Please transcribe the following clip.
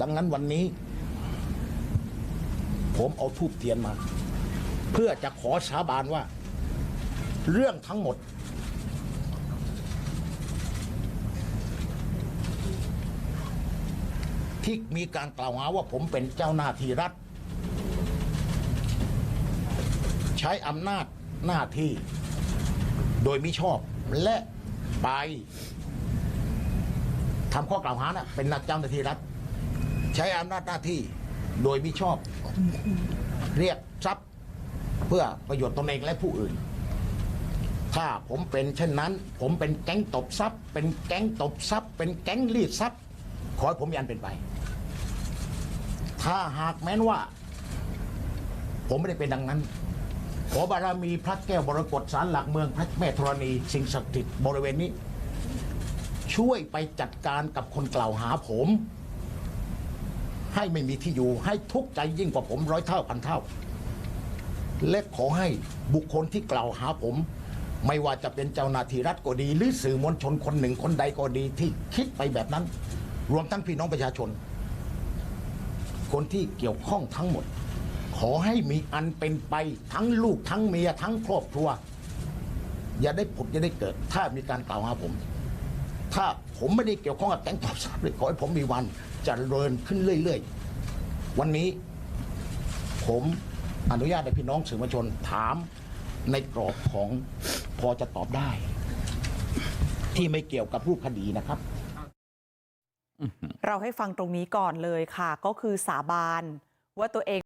ดังนั้นวันนี้ ผมเอาทูบเทียนมา เพื่อจะขอสาบานว่า เรื่องทั้งหมด ที่มีการกล่าวหาว่าผมเป็นเจ้าหน้าที่รัฐ ใช้อำนาจหน้าที่ โดยมิชอบและไปทำข้อกล่าวหานะเป็นนักเจ้าหน้าที่รัฐ ใช้อำนาจหน้าที่โดยมิชอบ เรียกทรัพย์เพื่อประโยชน์ตนเองและผู้อื่น ถ้าผมเป็นเช่นนั้น ผมเป็นแก๊งตบทรัพย์ เป็นแก๊งตบทรัพย์ เป็นแก๊งรีดทรัพย์ ขอให้ผมยันเป็นไป ถ้าหากแม้นว่า ผมไม่ได้เป็นดังนั้น ขอบารมีพระแก้วบรกตสารหลักเมืองพระแม่ธรณี สิ่งศักดิ์สิทธิ์บริเวณนี้ ช่วยไปจัดการกับคนกล่าวหาผม ให้ไม่มีที่อยู่ ให้ทุกข์ใจยิ่งกว่าผมร้อยเท่าพันเท่า และขอให้บุคคลที่กล่าวหาผม ไม่ว่าจะเป็นเจ้าหน้าที่รัฐก็ดี หรือสื่อมวลชนคนหนึ่งคนใดก็ดีที่คิดไปแบบนั้น รวมทั้งพี่น้องประชาชน คนที่เกี่ยวข้องทั้งหมด ขอให้มีอันเป็นไปทั้งลูกทั้งเมียทั้งครอบครัว อย่าได้ผุดอย่าได้เกิด ถ้ามีการกล่าวหาผม ถ้าผมไม่ได้เกี่ยวข้องกับแก๊งตบทรัพย์เลยขอให้ผมมีวันจเจริญขึ้นเรื่อยๆ วันนี้ ผมอนุญาตให้พี่น้องสื่อมวลชนถามในกรอบของพอจะตอบได้ ที่ไม่เกี่ยวกับรูปคดีนะครับ เราให้ฟังตรงนี้ก่อนเลยค่ะ ก็คือสาบานว่าตัวเอง